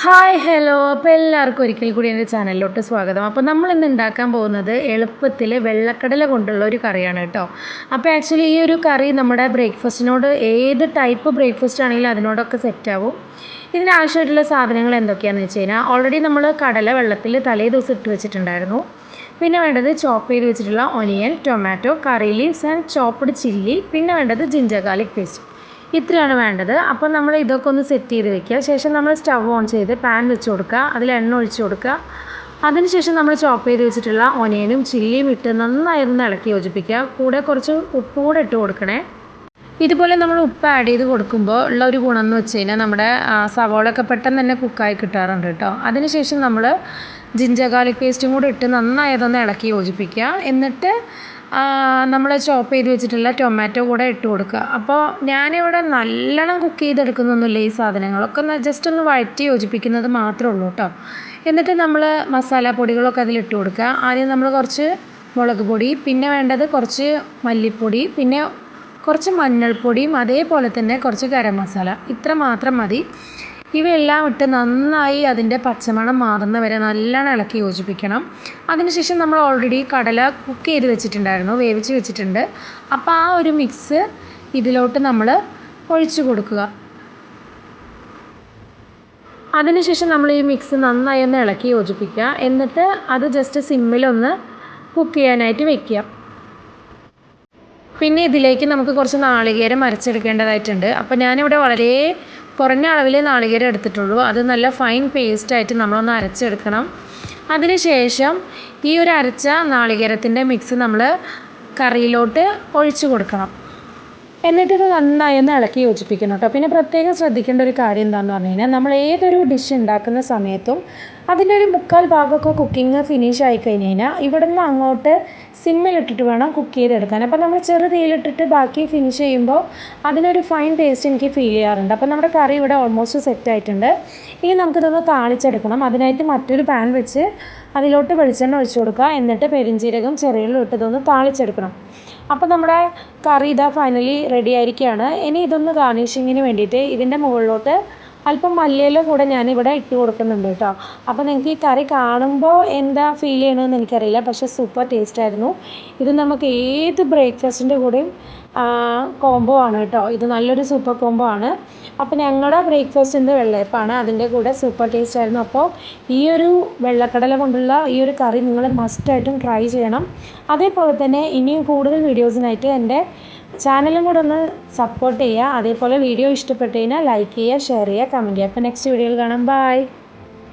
Hi hello. അപ്പോൾ എല്ലാവർക്കും ഒരിക്കൽ കൂടി എന്റെ ചാനലിലോട്ട് സ്വാഗതം. അപ്പോൾ നമ്മൾ ഇന്ന് ഉണ്ടാക്കാൻ പോകുന്നത് എളുപ്പത്തിൽ വെള്ളക്കടല കൊണ്ടുള്ള ഒരു കറിയാണ് കേട്ടോ. അപ്പോൾ ആക്ച്വലി ഈ ഒരു കറി നമ്മുടെ ബ്രേക്ക്ഫാസ്റ്റിനോട് ഏത് ടൈപ്പ് ബ്രേക്ക്ഫാസ്റ്റ് ആണെങ്കിലും അതിനോടൊക്കെ സെറ്റാവും ഇതിനാവശ്യമായിട്ടുള്ള സാധനങ്ങൾ എന്തൊക്കെയാണെന്ന് വെച്ച് കഴിഞ്ഞാൽ ഓൾറെഡി നമ്മൾ കടല വെള്ളത്തിൽ തലേ ദിവസം ഇട്ട് വെച്ചിട്ടുണ്ടായിരുന്നു. പിന്നെ വേണ്ടത് ചോപ്പ് ചെയ്ത് വെച്ചിട്ടുള്ള onion tomato curry leaves and chopped chilli പിന്നെ വേണ്ടത് ജിഞ്ചർ ഗാർലിക് പേസ്റ്റ് ഇത്രയാണ് വേണ്ടത്. അപ്പോൾ നമ്മൾ ഇതൊക്കെ ഒന്ന് സെറ്റ് ചെയ്ത് വെക്കുക. ശേഷം നമ്മൾ സ്റ്റവ് ഓൺ ചെയ്ത് പാൻ വെച്ച് കൊടുക്കുക. അതിൽ എണ്ണ ഒഴിച്ച് കൊടുക്കുക. അതിനുശേഷം നമ്മൾ ചോപ്പ് ചെയ്ത് വെച്ചിട്ടുള്ള ഒനിയനും ചില്ലിയും ഇട്ട് നന്നായി ഒന്ന് ഇളക്കി യോജിപ്പിക്കുക. കൂടെ കുറച്ച് ഉപ്പും കൂടെ ഇട്ട് കൊടുക്കണേ. ഇതുപോലെ നമ്മൾ ഉപ്പ് ആഡ് ചെയ്ത് കൊടുക്കുമ്പോൾ ഉള്ള ഒരു ഗുണം എന്ന് വെച്ച് കഴിഞ്ഞാൽ നമ്മുടെ സവോളയൊക്കെ പെട്ടെന്ന് തന്നെ കുക്കായി കിട്ടാറുണ്ട് കേട്ടോ. അതിനുശേഷം നമ്മൾ ജിഞ്ചർ ഗാർലിക് പേസ്റ്റും കൂടെ ഇട്ട് നന്നായതൊന്ന് ഇളക്കി യോജിപ്പിക്കുക. എന്നിട്ട് നമ്മൾ ചോപ്പ് ചെയ്ത് വെച്ചിട്ടുള്ള ടൊമാറ്റോ കൂടെ ഇട്ട് കൊടുക്കുക. അപ്പോൾ ഞാനിവിടെ നല്ലോണം കുക്ക് ചെയ്തെടുക്കുന്നൊന്നുമില്ല ഈ സാധനങ്ങളൊക്കെ. ഒന്ന് ജസ്റ്റ് ഒന്ന് വഴറ്റി യോജിപ്പിക്കുന്നത് മാത്രമേ ഉള്ളൂ കേട്ടോ. എന്നിട്ട് നമ്മൾ മസാല പൊടികളൊക്കെ അതിലിട്ട് കൊടുക്കുക. ആദ്യം നമ്മൾ കുറച്ച് മുളക് പൊടി പിന്നെ വേണ്ടത് കുറച്ച് മല്ലിപ്പൊടി പിന്നെ കുറച്ച് മഞ്ഞൾപ്പൊടിയും അതേപോലെ തന്നെ കുറച്ച് ഗരം മസാല. ഇത്ര മാത്രം മതി. ഇവയെല്ലാം ഇട്ട് നന്നായി അതിന്റെ പച്ചമണം മാറുന്ന വരെ നല്ലോണം ഇളക്കി യോജിപ്പിക്കണം. അതിനുശേഷം നമ്മൾ ഓൾറെഡി കടല കുക്ക് ചെയ്ത് വെച്ചിട്ടുണ്ടായിരുന്നു വേവിച്ച് വെച്ചിട്ടുണ്ട്. അപ്പോൾ ആ ഒരു മിക്സ് ഇതിലോട്ട് നമ്മൾ ഒഴിച്ചു കൊടുക്കുക. അതിനുശേഷം നമ്മൾ ഈ മിക്സ് നന്നായി ഒന്ന് ഇളക്കി യോജിപ്പിക്കുക. എന്നിട്ട് അത് ജസ്റ്റ് സിമ്മിലൊന്ന് കുക്ക് ചെയ്യാനായിട്ട് വെക്കുക. പിന്നെ ഇതിലേക്ക് നമുക്ക് കുറച്ച് നാളികേരം അരച്ചെടുക്കേണ്ടതായിട്ടുണ്ട്. അപ്പോൾ ഞാനിവിടെ വളരെ കുറഞ്ഞ അളവിലെ നാളികേരം എടുത്തിട്ടുള്ളൂ. അത് നല്ല ഫൈൻ പേസ്റ്റായിട്ട് നമ്മളൊന്ന് അരച്ചെടുക്കണം. അതിനുശേഷം ഈ ഒരു അരച്ച നാളികേരത്തിന്റെ മിക്സ് നമ്മൾ കറിയിലോട്ട് ഒഴിച്ചു കൊടുക്കണം. എന്നിട്ട് ഇത് നന്നായി ഒന്ന് ഇളക്കി യോജിപ്പിക്കണം കേട്ടോ പിന്നെ പ്രത്യേകം ശ്രദ്ധിക്കേണ്ട ഒരു കാര്യം എന്താണെന്ന് പറഞ്ഞു കഴിഞ്ഞാൽ നമ്മൾ ഏതൊരു ഡിഷ് ഉണ്ടാക്കുന്ന സമയത്തും അതിന്റെ ഒരു മുക്കാൽ ഭാഗമൊക്കെ കുക്കിംഗ് ഫിനിഷ് ആയി കഴിഞ്ഞ് കഴിഞ്ഞാൽ ഇവിടെ നിന്ന് അങ്ങോട്ട് സിമ്മിലിട്ടിട്ട് വേണം കുക്ക് ചെയ്തെടുക്കാൻ. അപ്പോൾ നമ്മൾ ചെറു തീയിലിട്ടിട്ട് ബാക്കി ഫിനിഷ് ചെയ്യുമ്പോൾ അതിനൊരു ഫൈൻ ടേസ്റ്റ് എനിക്ക് ഫീൽ ചെയ്യാറുണ്ട്. അപ്പോൾ നമ്മുടെ കറി ഇവിടെ ഓൾമോസ്റ്റ് സെറ്റ് ആയിട്ടുണ്ട്. ഇനി നമുക്കിതൊന്ന് താളിച്ചെടുക്കണം. അതിനായിട്ട് മറ്റൊരു പാൻ വെച്ച് അതിലോട്ട് വെളിച്ചെണ്ണ ഒഴിച്ചു കൊടുക്കുക. എന്നിട്ട് പെരിഞ്ചീരകം ചെറിയുള്ളിൽ ഇട്ടതൊന്ന് താളിച്ചെടുക്കണം. അപ്പോൾ നമ്മുടെ കറി ഇതാ ഫൈനലി റെഡി ആയിരിക്കുകയാണ്. ഇനി ഇതൊന്ന് ഗാർണിഷിങ്ങിന് വേണ്ടിയിട്ട് ഇതിന്റെ മുകളിലോട്ട് അല്പം മല്ലിയില കൂടെ ഞാനിവിടെ ഇട്ട് കൊടുക്കുന്നുണ്ട് കേട്ടോ. അപ്പോൾ നിങ്ങൾക്ക് ഈ കറി കാണുമ്പോൾ എന്താ ഫീൽ ചെയ്യണമെന്ന് എനിക്കറിയില്ല. പക്ഷേ സൂപ്പർ ടേസ്റ്റ് ആയിരുന്നു. ഇത് നമുക്ക് ഏത് ബ്രേക്ക്ഫാസ്റ്റിന്റെ കൂടെയും കോംബോ ആണ് കേട്ടോ. ഇത് നല്ലൊരു സൂപ്പർ കോംബോ ആണ്. അപ്പോൾ ഞങ്ങളുടെ ബ്രേക്ക്ഫാസ്റ്റിന്റെ വെള്ളയപ്പാണ് അതിന്റെ കൂടെ സൂപ്പർ ടേസ്റ്റ് ആയിരുന്നു. അപ്പോൾ ഈ ഒരു വെള്ളക്കടല കൊണ്ടുള്ള ഈ ഒരു കറി നിങ്ങൾ മസ്റ്റായിട്ടും ട്രൈ ചെയ്യണം. അതേപോലെ തന്നെ ഇനിയും കൂടുതൽ വീഡിയോസിനായിട്ട് എന്റെ ചാനലും കൂടെ ഒന്ന് സപ്പോർട്ട് ചെയ്യുക. അതേപോലെ വീഡിയോ ഇഷ്ടപ്പെട്ടു കഴിഞ്ഞാൽ ലൈക്ക് ചെയ്യുക ഷെയർ ചെയ്യുക കമന്റ് ചെയ്യുക. അപ്പോൾ നെക്സ്റ്റ് വീഡിയോയിൽ കാണാം. ബൈ